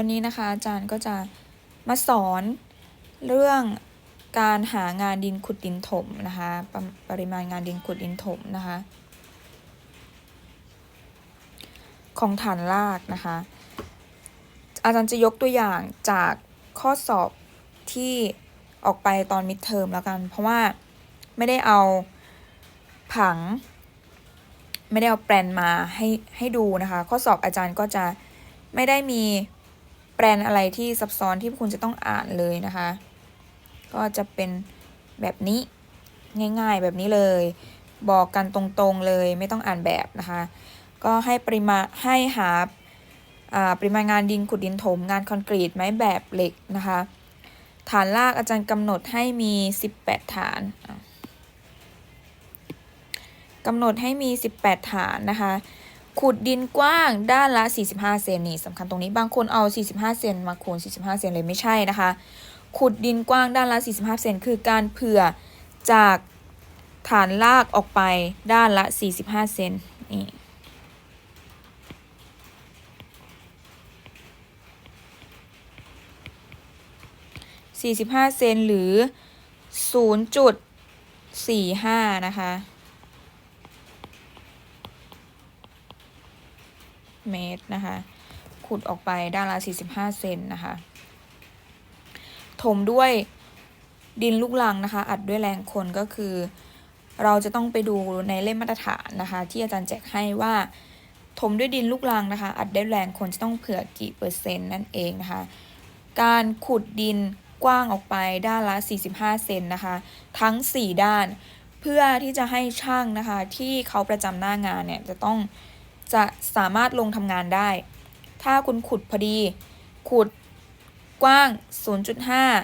วันนี้นะคะอาจารย์ก็จะมาสอนเรื่องการหางานดินขุดดินถมนะคะปรปริมาณงานดินขุดดินถมนะคะ ของฐานรากนะคะ อาจารย์จะยกตัวอย่างจากข้อสอบที่ออกไปตอนมิดเทอมแล้วกัน เพราะว่าไม่ได้เอาผัง ไม่ได้เอาแปลนมาให้ให้ดูนะคะ ข้อสอบอาจารย์ก็จะไม่ได้มี แปลนอะไรที่ซับซ้อนที่คุณจะต้องอ่านเลยนะคะ ก็จะเป็นแบบนี้ง่ายๆแบบนี้เลย บอกกันตรงๆเลยไม่ต้องอ่านแบบนะคะ ก็ให้ปริมาให้หาปริมาณงานดินขุดดินถมงานคอนกรีตไม้แบบเหล็กนะคะ ฐานรากอาจารย์กำหนดให้มี 18 ฐานกำหนดให้มี 18 ฐานนะคะ ขุดดินกว้างด้านละ 45 เซนนี่สำคัญตรงนี้บางคนเอา 45 เซนมาคูณ 45 เซนเลยไม่ใช่นะคะ ขุดดินกว้างด้านละ 45 เซนคือการเผื่อจากฐานรากออกไปด้านละ 45 เซนนี่45 เซนหรือ 0.45 นะคะ เมตรนะคะ ขุดออกไปด้านละ 45 เซนนะคะ ถมด้วยดินลูกลังนะคะ อัดด้วยแรงคนก็คือ เราจะต้องไปดูในเล่มมาตรฐานนะคะ ที่อาจารย์แจกให้ว่า ถมด้วยดินลูกลังนะคะ อัดด้วยแรงคนจะต้องเผื่อกี่เปอร์เซ็นต์นั่นเองนะคะ การขุดดินกว้างออกไปด้านละ 45 เซนนะคะ ทั้ง 4 ด้าน เพื่อที่จะให้ช่างนะคะ ที่เขาประจำหน้างานเนี่ยจะต้อง จะสามารถลงทำงานได้ ถ้าคุณขุดพอดี ขุดกว้าง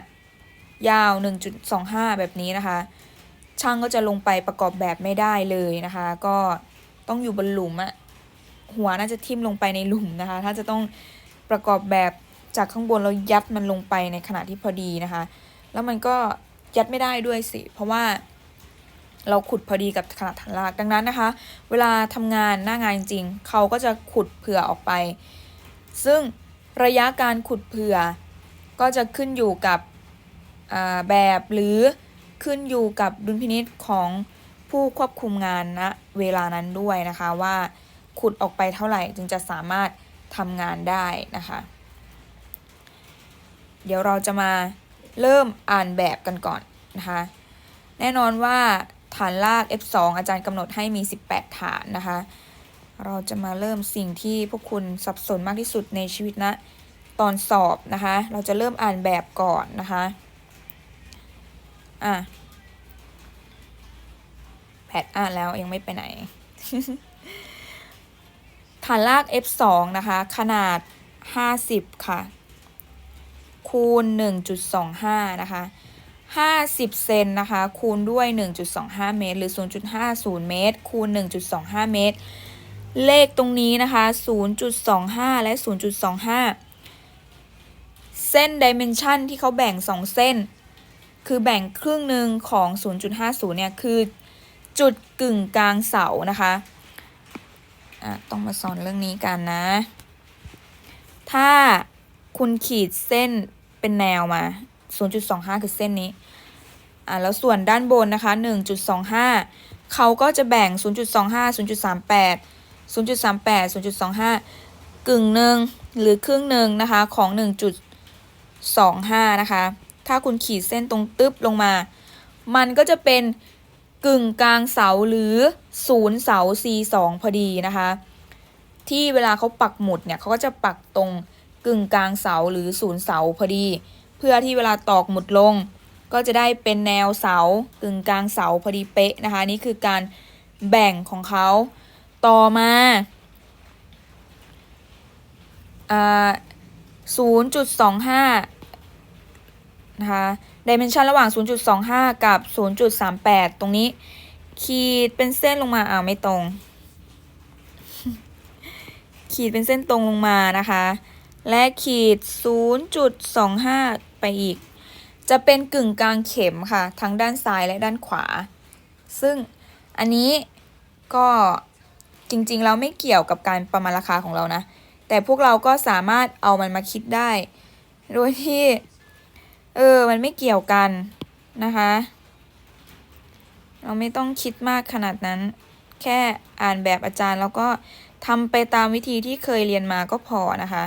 0.5 ยาว 1.25 แบบนี้นะคะ ช่างก็จะลงไปประกอบแบบไม่ได้เลยนะคะ ก็ต้องอยู่บนหลุมอะหัวน่าจะทิ่มลงไปในหลุมนะคะ ถ้าจะต้องประกอบแบบจากข้างบนแล้วยัดมันลงไปในขณะที่พอดีนะคะ แล้วมันก็ยัดไม่ได้ด้วยสิ เพราะว่า เราขุดพอดีกับขนาดฐานรากดังนั้นนะคะ เวลาทำงานหน้างานจริงเขาก็จะขุดเผื่อออกไป ซึ่งระยะการขุดเผื่อ ก็จะขึ้นอยู่กับแบบหรือขึ้นอยู่กับดุลพินิษของผู้ควบคุมงานณนะเวลานั้นด้วยนะคะว่าขุดออกไปเท่าไหร่จึงจะสามารถทำงานได้นะคะ เดี๋ยวเราจะมาเริ่มอ่านแบบกันก่อนนะคะ แน่นอนว่า ฐานราก F2 อาจารย์กำหนดให้มี 18 ฐานนะคะ เราจะมาเริ่มสิ่งที่พวกคุณสับสนมากที่สุดในชีวิตนะตอนสอบนะคะ เราจะเริ่มอ่านแบบก่อนนะคะ อะแพทอ่านแล้วยังไม่ไปไหน ฐานราก F2 นะคะ ขนาด 50 ค่ะ คูณ 1.25 นะคะ 50 เซนนะคะ คูณด้วย 1.25 เมตร หรือ 0.50 เมตร คูณ 1.25 เมตร เลขตรงนี้นะคะ 0.25 และ 0.25 เส้นดิเมนชันที่เขาแบ่ง 2 เส้น คือแบ่งครึ่งหนึ่งของ 0.50 เนี่ย คือจุดกึ่งกลางเสานะคะะต้องมาสอนเรื่องนี้กันนะ ถ้าคุณขีดเส้นเป็นแนวมา 0.25 คือเส้นนี้ อะแล้วส่วนด้านบนนะคะ 1.25 เขาก็จะแบ่ง 0.25 0.38 0.38 0.25 กึ่งหนึ่งหรือครึ่งหนึ่งนะคะของ 1.25 นะคะ ถ้าคุณขีดเส้นตรงตึ๊บลงมา มันก็จะเป็นกึ่งกลางเสาหรือศูนย์เสา C2 พอดีนะคะ ที่เวลาเขาปักหมุดเนี่ยเขาก็จะปักตรงกึ่งกลางเสาหรือศูนย์เสาพอดี เพื่อที่เวลาตอกหมุดลง ก็จะได้เป็นแนวเสากึ่งกลางเสาพอดีเป๊ะนะคะนี่คือการแบ่งของเขาต่อมาศูนย์จุดสอ่า0.25นะคะดิเมนชันระหว่าง 0.25 กับ 0.38 ตรงนี้ ขีดเป็นเส้นลงมาอ้าวไม่ตรง ขีดเป็นเส้นตรงลงมานะคะ และขีด 0.25 ไปอีก จะเป็นกึ่งกลางเข็มค่ะ ทั้งด้านซ้ายและด้านขวา ซึ่งอันนี้ก็จริงๆแล้วไม่เกี่ยวกับการประมาณราคาของเรานะ แต่พวกเราก็สามารถเอามันมาคิดได้ โดยที่ เออ มันไม่เกี่ยวกันนะคะ เราไม่ต้องคิดมากขนาดนั้น แค่อ่านแบบอาจารย์แล้วก็ทำไปตามวิธีที่เคยเรียนมาก็พอนะคะ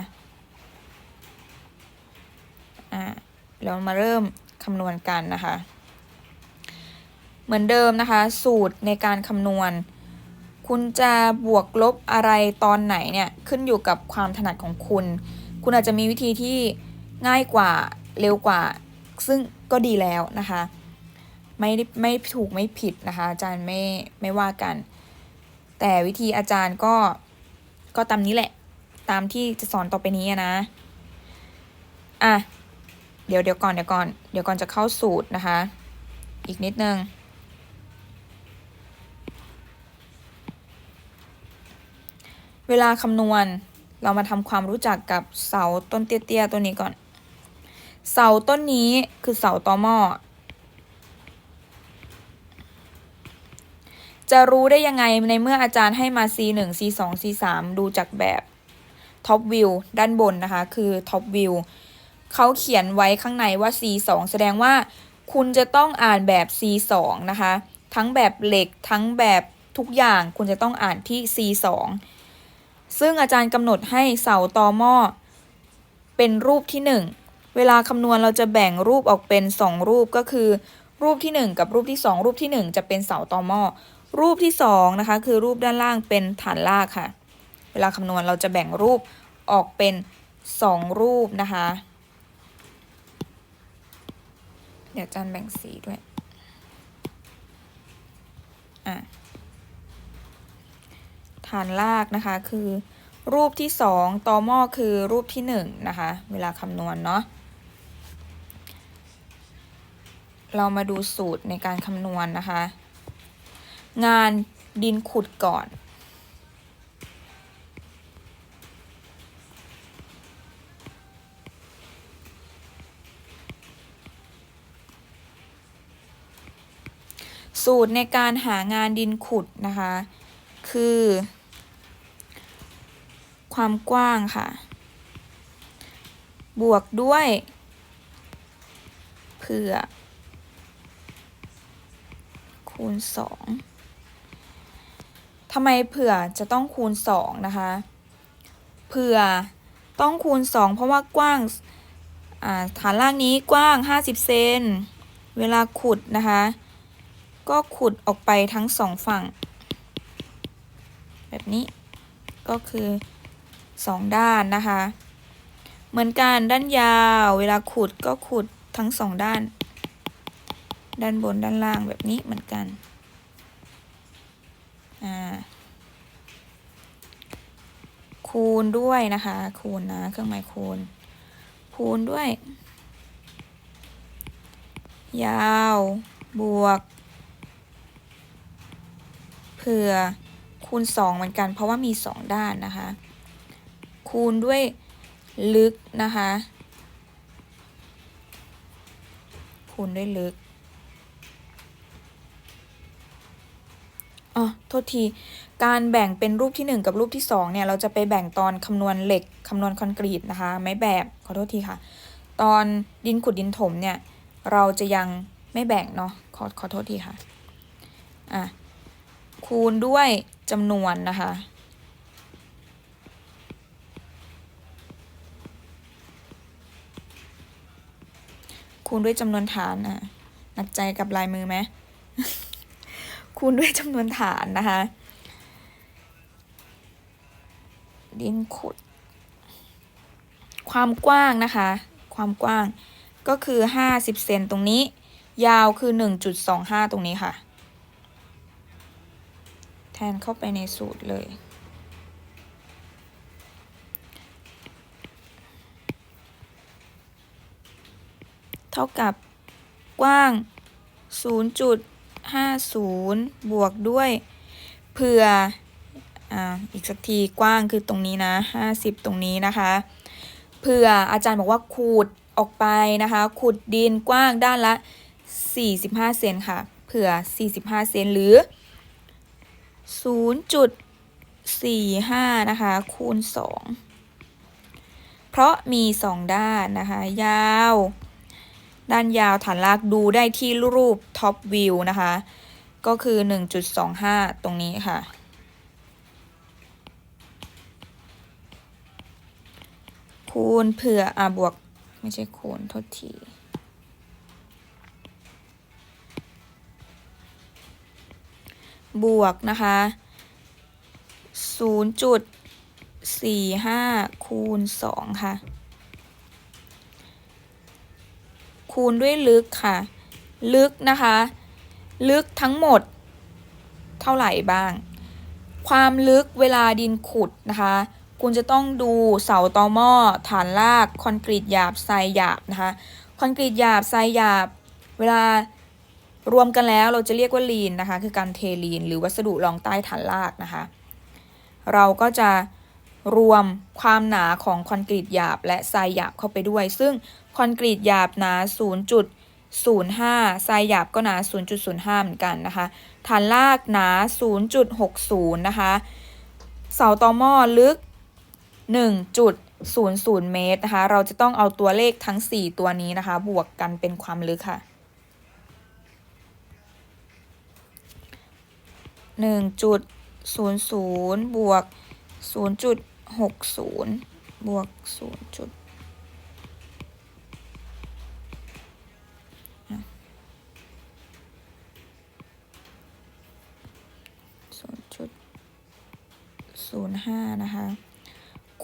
อ่า เรามาเริ่มคำนวณกันนะคะ เหมือนเดิมนะคะ สูตรในการคำนวณ คุณจะบวกลบอะไรตอนไหนเนี่ยขึ้นอยู่กับความถนัดของคุณ คุณอาจจะมีวิธีที่ง่ายกว่าเร็วกว่า ซึ่งก็ดีแล้วนะคะไม่ไม่ถูกไม่ผิดนะคะ อาจารย์ไม่ไม่ว่ากัน แต่วิธีอาจารย์ก็ก็ตามนี้แหละ ตามที่จะสอนต่อไปนี้นะ อะ เดี๋ยวเดี๋ยวก่อนเดี๋ยวก่อนเดี๋ยวก่อนจะเข้าสูตรนะคะ อีกนิดนึง เวลาคำนวณเรามาทำความรู้จักกับเสาต้นเตี้ยๆตัวนี้ก่อน เสาต้นนี้คือเสาตอหม้อจะรู้ได้ยังไงในเมื่ออาจารย์ให้มา C1 C2 C3 ดูจากแบบท็อปวิวด้านบนนะคะ คือท็อปวิว เขาเขียนไว้ข้างในว่า C2 แสดงว่าคุณจะต้องอ่านแบบ C2 นะคะ ทั้งแบบเหล็กทั้งแบบทุกอย่างคุณจะต้องอ่านที่ C2 ซึ่งอาจารย์กำหนดให้เสาตอหม้อเป็นรูปที่ 1 เวลาคำนวณเราจะแบ่งรูปออกเป็น 2 รูปก็คือ รูปที่ 1 กับรูปที่ 2 รูปที่ 1 จะเป็นเสาตอหม้อรูปที่2นะคะคือรูปด้านล่างเป็นฐานรากค่ะ เวลาคำนวณเราจะแบ่งรูปออกเป็น 2 รูปนะคะ เดี๋ยวจารย์แบ่งสีด้วย อะ ฐานรากนะคะคือ รูปที่สองตอหม้อคือรูปที่หนึ่งนะคะ เวลาคำนวณเนาะ เรามาดูสูตรในการคำนวณนะคะ งานดินขุดก่อน สูตรในการหางานดินขุดนะคะ คือ ความกว้างค่ะ บวกด้วย เผื่อ คูณสองทำไมเผื่อจะต้องคูณสองนะคะ เผื่อต้องคูณสองเพราะว่ากว้างฐานล่างนี้กว้าง 50 เซน เวลาขุดนะคะ ก็ขุดออกไปทั้งสองฝั่ง แบบนี้ก็คือสองด้านนะคะ เหมือนกันด้านยาวเวลาขุดก็ขุดทั้งสองด้าน ด้านบนด้านล่างแบบนี้เหมือนกันอ่าคูณด้วยนะคะ คูณนะเครื่องหมายคูณ คูณด้วย ยาว บวก เผื่อคูณ 2 เหมือนกัน เพราะว่ามี 2 ด้านนะคะ คูณด้วยลึกนะคะ คูณด้วยลึกอ๋อโทษที การแบ่งเป็นรูปที่ 1 กับรูปที่ 2 เนี่ย เราจะไปแบ่งตอนคำนวณเหล็กคำนวณคอนกรีตนะคะ ไม่แบบขอโทษทีค่ะ ตอนดินขุดดินถมเนี่ย เราจะยังไม่แบ่งเนาะขอขอโทษทีค่ะ อะ คูณด้วยจำนวนนะคะ คูณด้วยจำนวนฐานอะหนักใจกับลายมือไหมคูณด้วยจำนวนฐานนะคะ ดินขุด ความกว้างนะคะ ความกว้างก็คือ 50 เซนตรงนี้ ยาวคือ 1.25 ตรงนี้ค่ะ แทนเข้าไปในสูตรเลย เท่ากับกว้าง 0.50 บวกด้วยเผื่ออ่าอีกสักทีกว้างคือตรงนี้นะ 50 ตรงนี้นะคะเผื่ออาจารย์บอกว่าขูดออกไปนะคะ ขุดดินกว้างด้านละ 45 เซนค่ะ เผื่อ 45 เซนหรือ 0.45นะคะ คูณ2ราะมีสองด้านนะคะ ยาว ด้านยาวฐานรากดูได้ที่รูปท็อปวิวนะคะ ก็คือ1.25ตรงนี้ค่ะคูณเผื่ออะบวก ไม่ใช่คูณโทษที บวกนะคะ0.45คูณ2ค่ะ คูณด้วยลึกค่ะ ลึกนะคะ ลึกทั้งหมด เท่าไหร่บ้าง ความลึกเวลาดินขุดนะคะ คุณจะต้องดูเสาตอหม้อฐานราก คอนกรีตหยาบทรายหยาบนะคะ คอนกรีตหยาบทรายหยาบ เวลา รวมกันแล้วเราจะเรียกว่าลีนนะคะ คือการเทลีน หรือวัสดุรองใต้ฐานรากนะคะ เราก็จะรวมความหนาของคอนกรีตหยาบและทรายหยาบเข้าไปด้วย ซึ่งคอนกรีตหยาบหนา 0.05 ทรายหยาบก็หนา 0.05 เหมือนกันนะคะ ฐานรากหนา 0.60 นะคะ เสาตอหม้อลึก 1.00 เมตรนะคะ เราจะต้องเอาตัวเลขทั้ง 4 ตัวนี้นะคะ บวกกันเป็นความลึกค่ะ 1.00 บวก 0.60 บวก 0. จุดศูนย์จุดศูนย์ห้านะคะ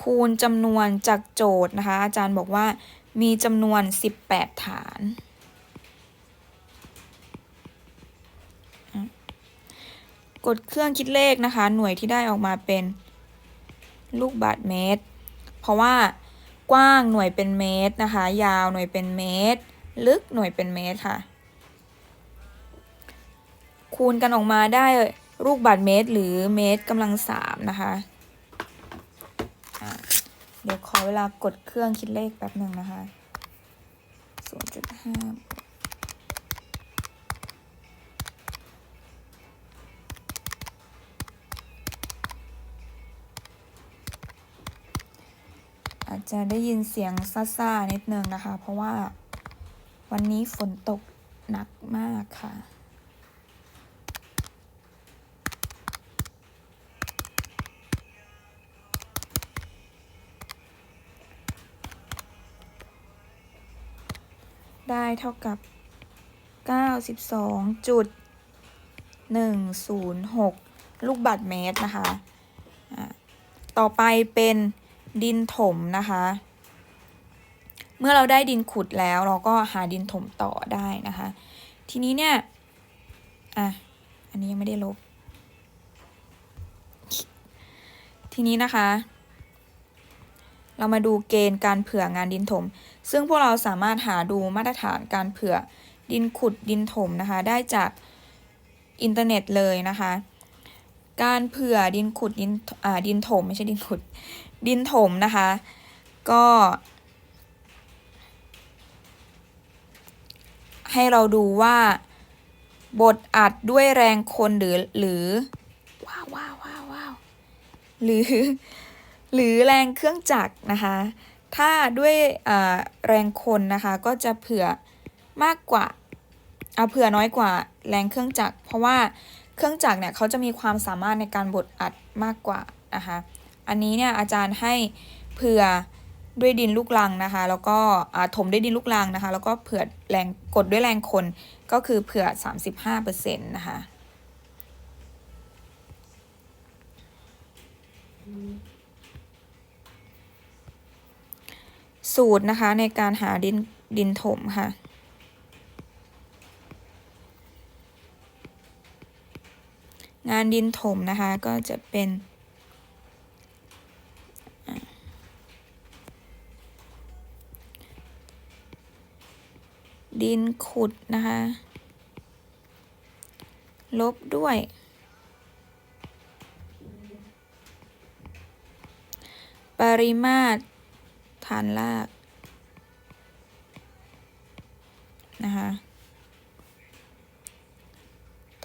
คูณจำนวนจากโจทย์นะคะ อาจารย์บอกว่ามีจำนวน 18 ฐาน กดเครื่องคิดเลขนะคะ หน่วยที่ได้ออกมาเป็นลูกบาทเมตร เพราะว่ากว้างหน่วยเป็นเมตรนะคะ ยาวหน่วยเป็นเมตร ลึกหน่วยเป็นเมตรค่ะ คูณกันออกมาได้ลูกบาทเมตร หรือเมตรกำลังสามนะคะะเดี๋ยวขอเวลากดเครื่องคิดเลขแป๊บหนึ่งนะคะ0.5 อาจจะได้ยินเสียงซ่าๆนิดนึงนะคะ เพราะว่าวันนี้ฝนตกหนักมากค่ะได้เท่ากับ 92.106 ลูกบาศก์เมตรนะคะ ต่อไปเป็น ดินถมนะคะ เมื่อเราได้ดินขุดแล้วเราก็หาดินถมต่อได้นะคะ ทีนี้เนี่ย อะ อันนี้ยังไม่ได้ลบ ทีนี้นะคะ เรามาดูเกณฑ์การเผื่องานดินถม ซึ่งพวกเราสามารถหาดูมาตรฐานการเผื่อดินขุดดินถมนะคะ ได้จากอินเทอร์เน็ตเลยนะคะ การเผื่อดินขุดดินอ่าดินถมไม่ใช่ดินขุด ดินถมนะคะ ก็ ให้เราดูว่าบทอัดด้วยแรงคนหรือหรือว้าวว้าวว้าวว้าวหรือ หรือแรงเครื่องจักรนะคะ ถ้าด้วยอ่าแรงคนนะคะก็จะเผื่อมากกว่าเอาเผื่อน้อยกว่าแรงเครื่องจักรเพราะว่าเครื่องจักรเนี่ยเขาจะมีความสามารถในการบดอัดมากกว่านะคะ อันนี้เนี่ยอาจารย์ให้เผื่อด้วยดินลูกลังนะคะ แล้วก็ถมด้วยดินลูกลังนะคะ แล้วก็เผื่อแรงกดด้วยแรงคนก็คือเผื่อ 35%นะคะสูตรนะคะในการหาดินดินถมค่ะ งานดินถมนะคะก็จะเป็น ดินขุดนะคะ ลบด้วย ปริมาตรฐานราก นะคะ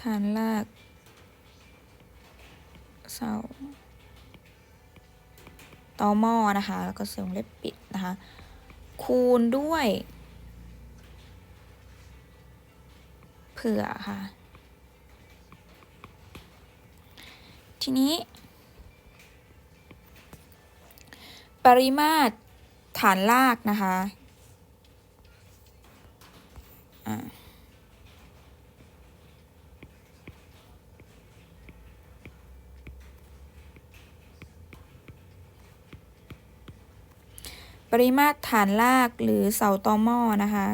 ฐานราก เสาต่อหม้อนะคะ แล้วก็เสริมเล็บปิดนะคะ คูณด้วย เผื่อค่ะ ทีนี้ ปริมาตรฐานลากนะคะปริมาตรฐานลากหรือเสาตอหม้อนะคะ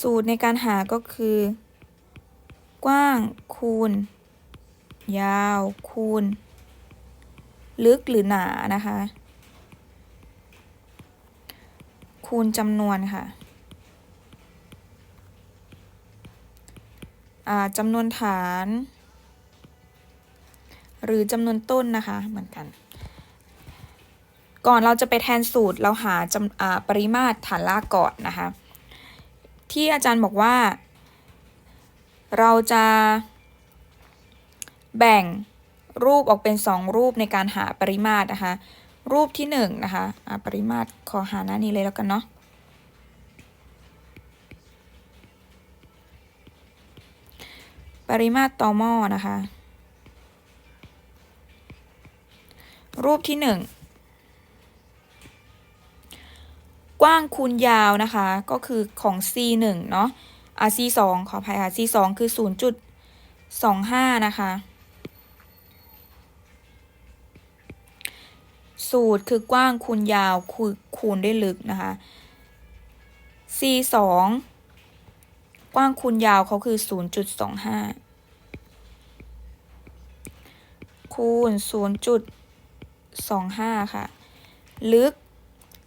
สูตรในการหาก็คือ กว้างคูณ ยาวคูณ ลึกหรือหนานะคะ คูณจำนวนค่ะจำนวนฐาน หรือจำนวนต้นนะคะเหมือนกัน ก่อนเราจะไปแทนสูตรเราหาจำปริมาตรฐานลากก่อนนะคะ ที่อาจารย์บอกว่า เราจะแบ่งรูปออกเป็น 2 รูปในการหาปริมาตรนะคะ รูปที่1นงนะคะะปริมาตรขอหาหน้านี้เลยแล้วกันเนาะปริมาตรต่อหม้อนะคะ รูปที่ 1 กว้างคูณยาวนะคะ ก็คือของ c 1เนาะอะ c 2ขออภัยค่ะ c 2คือ 0.25 นะคะ สูตรคือกว้างคูณยาวคูณคูณด้วยลึกนะคะ c 2กว้างคูณยาวเขาคือ 0.25 คูณ 0.25 ค่ะ ลึก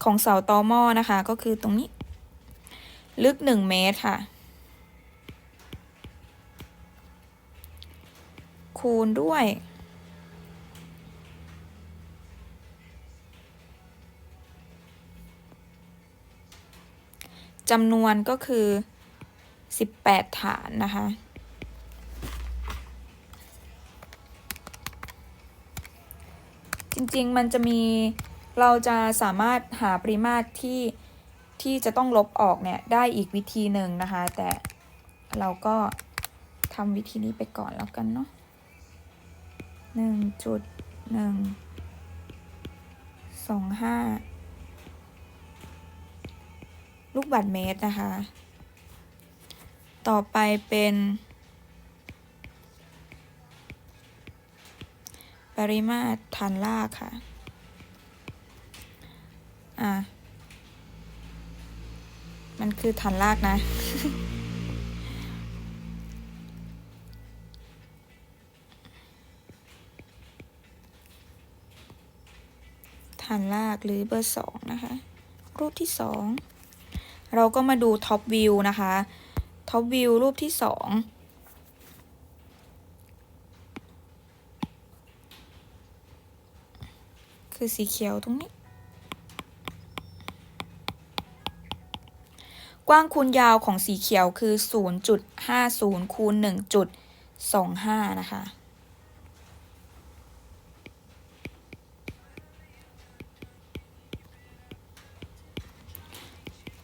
ของเสาตอหม้อนะคะ ก็คือตรงนี้ ลึก 1 เมตรค่ะ คูณด้วยจำนวนก็คือ 18 ฐานนะคะ จริงๆ มันจะมี เราจะสามารถหาปริมาตรที่ที่จะต้องลบออกเนี่ยได้อีกวิธีหนึ่งนะคะ แต่เราก็ทำวิธีนี้ไปก่อนแล้วกันเนาะหนึ่งจุดหนึ่งสองห้าลูกบาศก์เมตรนะคะ ต่อไปเป็น ปริมาตรฐานลากค่ะ อะ มันคือฐานลากนะ ฐานลากหรือเบอร์สองนะคะ รูปที่สอง เราก็มาดูท็อปวิวนะคะ ท็อปวิวรูปที่สองคือสีเขียวตรงนี้ กว้างคูณยาวของสีเขียวคือ 0.50 คูณ 1.25 นะคะ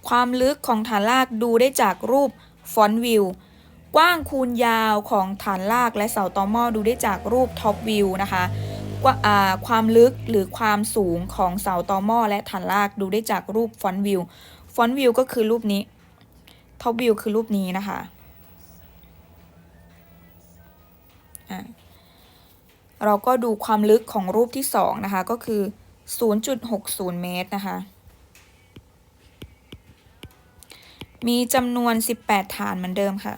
ความลึกของฐานลากดูได้จากรูปฟอนต์วิว กว้างคูณยาวของฐานลากและเสาตอหม้อดูได้จากรูปท็อปวิวนะคะกว่าความลึกหรือความสูงของเสาตอหม้อและฐานลากดูได้จากรูปฟอนต์วิว ฟอนต์วิวก็คือรูปนี้ท็อปวิวคือรูปนี้นะคะอะเราก็ดูความลึกของรูปที่สองนะคะ ก็คือ 0.60 เมตรนะคะ มีจำนวน 18 ฐานเหมือนเดิมค่ะ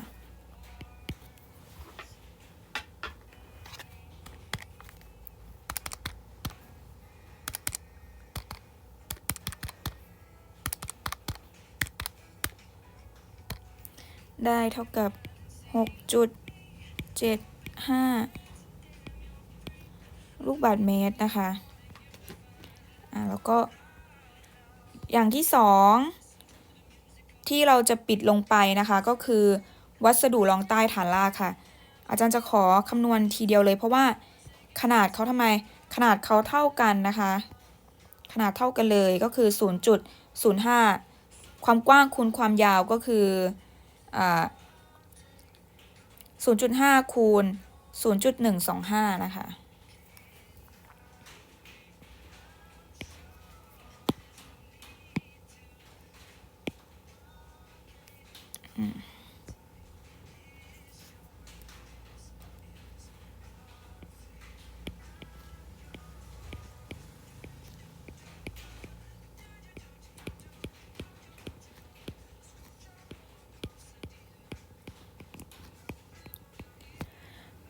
ได้เท่ากับ 6.75 ลูกบาศก์เมตรนะคะ อ่าแล้วก็ อย่างที่สองที่เราจะปิดลงไปนะคะ ก็คือวัสดุรองใต้ฐานรากค่ะ อาจารย์จะขอคำนวณทีเดียวเลยเพราะว่าขนาดเขาทำไมขนาดเขาเท่ากันนะคะ ขนาดเท่ากันเลยก็คือ 0.05 ความกว้างคูณความยาวก็คือ 0.5 คูณ 0.125 นะคะ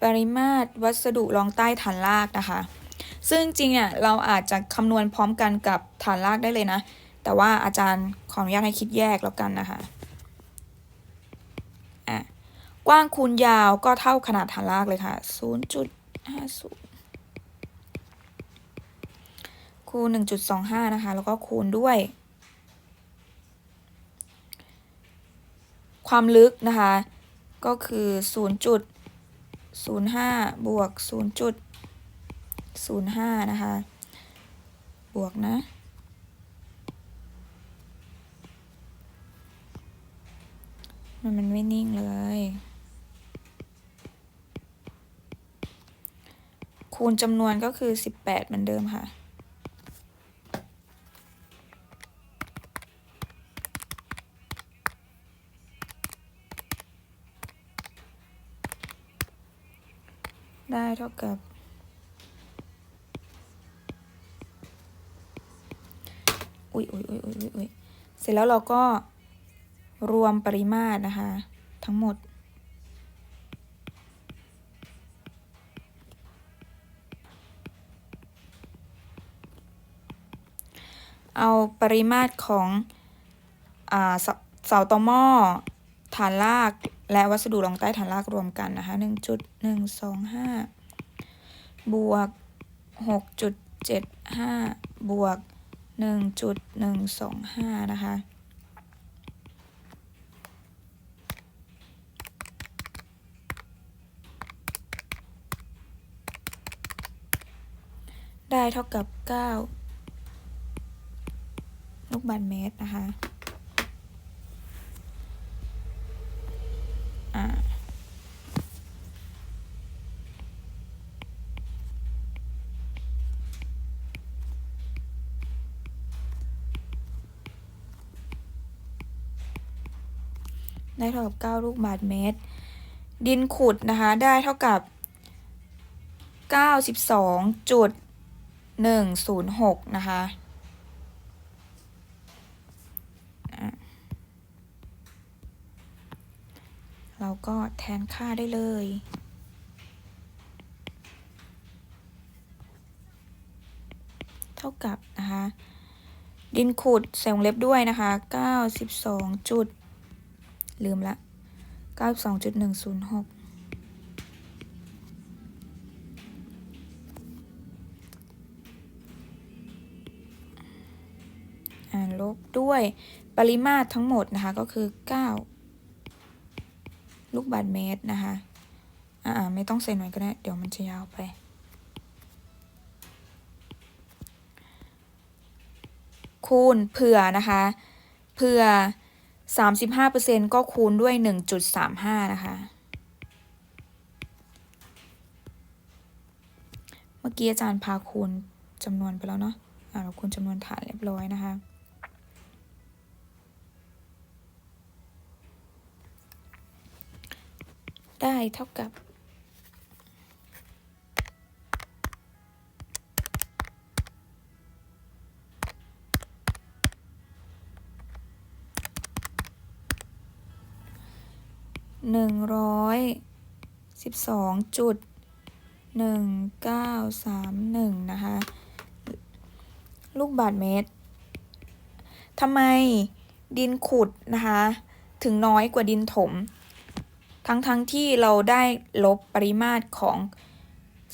ปริมาตรวัสดุรองใต้ฐานรากนะคะ ซึ่งจริงเนี่ยเราอาจจะคำนวณพร้อมกันกับฐานรากได้เลยนะ แต่ว่าอาจารย์ขออนุญาตให้คิดแยกแล้วกันนะคะอะกว้างคูณยาวก็เท่าขนาดฐานรากเลยค่ะ 0.50 คูณ 1.25 นะคะ แล้วก็คูณด้วย ความลึกนะคะ ก็คือ 0. ศูนย์ห้าบวกศูนย์จุดศูนย์ห้านะคะ บวกนะ มันมันไม่นิ่งเลย คูณจำนวนก็คือสิบแปดเหมือนเดิมค่ะ ได้เท่ากับ อุ๊ยอุ๊ยอุ๊ยอุ๊ยอุ๊ยเสร็จแล้วเราก็รวมปริมาตรนะคะ ทั้งหมด เอาปริมาตรของอเสาตอหม้อฐานราก และวัสดุรองใต้ฐานรากรวมกันนะคะหนึ่งจุดหนึ่งสองห้าบวกหกจุดเจ็ดห้าบวกหนึ่งจุดหนึ่งสองห้านะคะ ได้เท่ากับเก้าลูกบาศก์เมตรนะคะ อ่า ได้เท่ากับ 9 ลูกบาศก์เมตร ดินขุดนะคะ ได้เท่ากับ 92.106 นะคะอะเราก็แทนค่าได้เลย เท่ากับนะคะ ดินขุดใส่วงเล็บด้วยนะคะ 92จุด ลืมละ 92.106อ่าลบด้วยปริมาตรทั้งหมดนะคะ ก็คือ 9 ลูกบาศก์เมตรนะคะ อ่าไม่ต้องใส่หน่วยก็ได้ เดี๋ยวมันจะยาวไป คูณเผื่อนะคะ เผื่อ 35%ก็คูณด้วย 1.35 นะคะ เมื่อกี้อาจารย์พาคูณจำนวนไปแล้วเนาะอ่าเราคูณจำนวนฐานเรียบร้อยนะคะ ได้เท่ากับ หนึ่งร้อยสิบสองจุดหนึ่งเก้าสามหนึ่งนะคะ ลูกบาศก์เมตรทำไมดินขุดนะคะ ถึงน้อยกว่าดินถม ทั้งทั้งที่เราได้ลบปริมาตรของ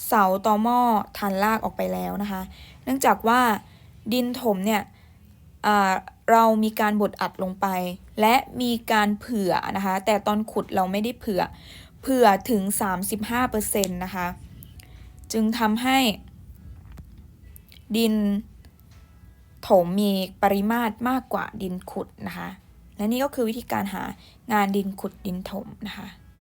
เสาตอหม้อฐานรากออกไปแล้วนะคะ เนื่องจากว่าดินถมเนี่ยอ่า เรามีการบดอัดลงไป และมีการเผื่อนะคะ แต่ตอนขุดเราไม่ได้เผื่อ เผื่อถึง 35%นะคะ จึงทำให้ ดินถมมีปริมาตรมากกว่าดินขุดนะคะ และนี่ก็คือวิธีการหางานดินขุดดินถมนะคะ